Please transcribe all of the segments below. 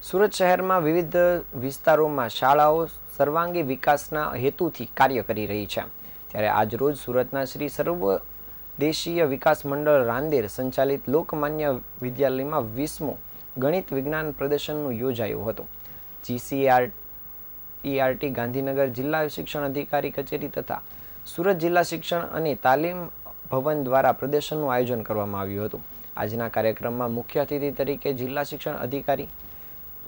સુરત શહેરમાં વિવિધ વિસ્તારોમાં શાળાઓ સર્વાંગી વિકાસના હેતુથી કાર્ય કરી રહી છે. ત્યારે આજરોજ સુરતના શ્રી સર્વ દેશીય વિકાસ મંડળ રાંદેર સંચાલિત લોકમાન્ય વિદ્યાલયમાં વીસમું ગણિત વિજ્ઞાન પ્રદર્શનનું યોજાયું હતું. જીસીઆર ઈઆરટી ગાંધીનગર જિલ્લા શિક્ષણ અધિકારી કચેરી તથા સુરત જિલ્લા શિક્ષણ અને તાલીમ ભવન દ્વારા પ્રદર્શનનું આયોજન કરવામાં આવ્યું હતું. આજના કાર્યક્રમમાં મુખ્ય અતિથિ તરીકે જિલ્લા શિક્ષણ અધિકારી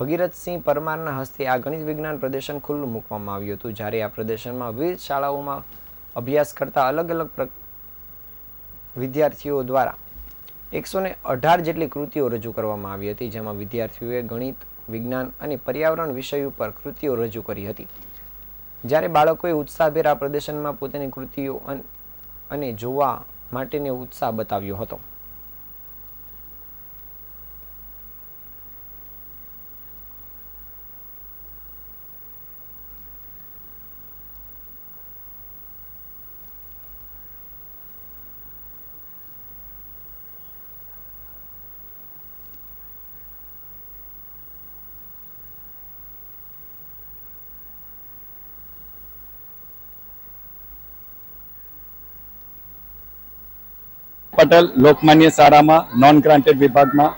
ભગીરથસિંહ પરમારના હસ્તે આ ગણિત વિજ્ઞાન પ્રદર્શન ખુલ્લું મૂકવામાં આવ્યું હતું. જ્યારે આ પ્રદર્શનમાં વિવિધ શાળાઓમાં અભ્યાસ કરતા અલગ અલગ વિદ્યાર્થીઓ દ્વારા એકસો ને અઢાર જેટલી કૃતિઓ રજૂ કરવામાં આવી હતી, જેમાં વિદ્યાર્થીઓએ ગણિત, વિજ્ઞાન અને પર્યાવરણ વિષય ઉપર કૃતિઓ રજૂ કરી હતી. જ્યારે બાળકોએ ઉત્સાહભેર આ પ્રદર્શનમાં પોતાની કૃતિઓ અને જોવા માટેનો ઉત્સાહ બતાવ્યો હતો. પટેલ લોકમાન્ય શાળામાં નોન ગ્રાન્ટેડ વિભાગમાં,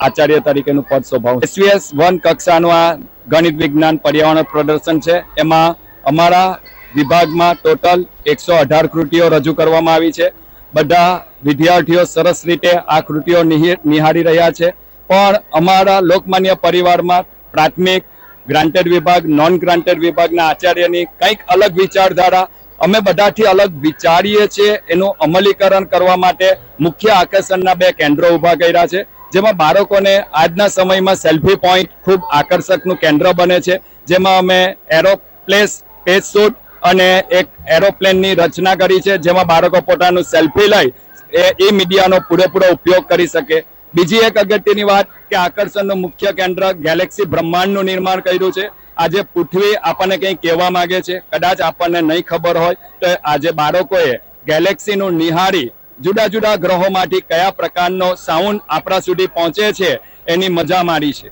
આચાર્ય તરીકેનું પદ શોભાવું એસવીએસ વન કક્ષાનું આ ગણિત વિજ્ઞાન પર્યાવરણ પ્રદર્શન છે. એમાં અમારા વિભાગમાં ટોટલ એકસો અઢાર કૃતિઓ રજૂ કરવામાં આવી છે. બધા વિદ્યાર્થીઓ સરસ રીતે આ કૃતિઓ નિહિ- નિહાળી રહ્યા છે. પણ અમારા લોકમાન્ય પરિવારમાં પ્રાથમિક ગ્રાન્ટેડ વિભાગ નોન ગ્રાન્ટેડ વિભાગના આચાર્યની કંઈક અલગ વિચારધારા અમે બધાથી અલગ વિચારીએ છીએ એનું અમલીકરણ કરવા માટે મુખ્ય આકર્ષણના બે કેન્દ્રો ઊભા કર્યા છે, જેમાં બાળકોને આજના સમયમાં સેલ્ફી પોઈન્ટ ખૂબ આકર્ષકનું કેન્દ્ર બને છે, જેમાં અમે એરોપ્લેસ, સ્પેસ શૂટ અને એક એરોપ્લેનની રચના કરી છે, જેમાં બાળકો પોતાનું સેલ્ફી લઈ એ એ મીડિયાનો પૂરેપૂરો ઉપયોગ કરી શકે. બીજી એક અગત્યની વાત કે આકર્ષણનું મુખ્ય કેન્દ્ર ગેલેક્સી બ્રહ્માંડનું નિર્માણ કર્યું છે આજે પૃથ્વી આપણને કંઈ કહેવા માંગે છે? કદાચ આપણને નહીં ખબર હોય તો આજે બાળકોએ ગેલેક્સીનું નિહાળી જુદા જુદા ગ્રહોમાંથી કયા પ્રકારનો સાઉન્ડ આપણા સુધી પહોંચે છે એની મજા માણી છે.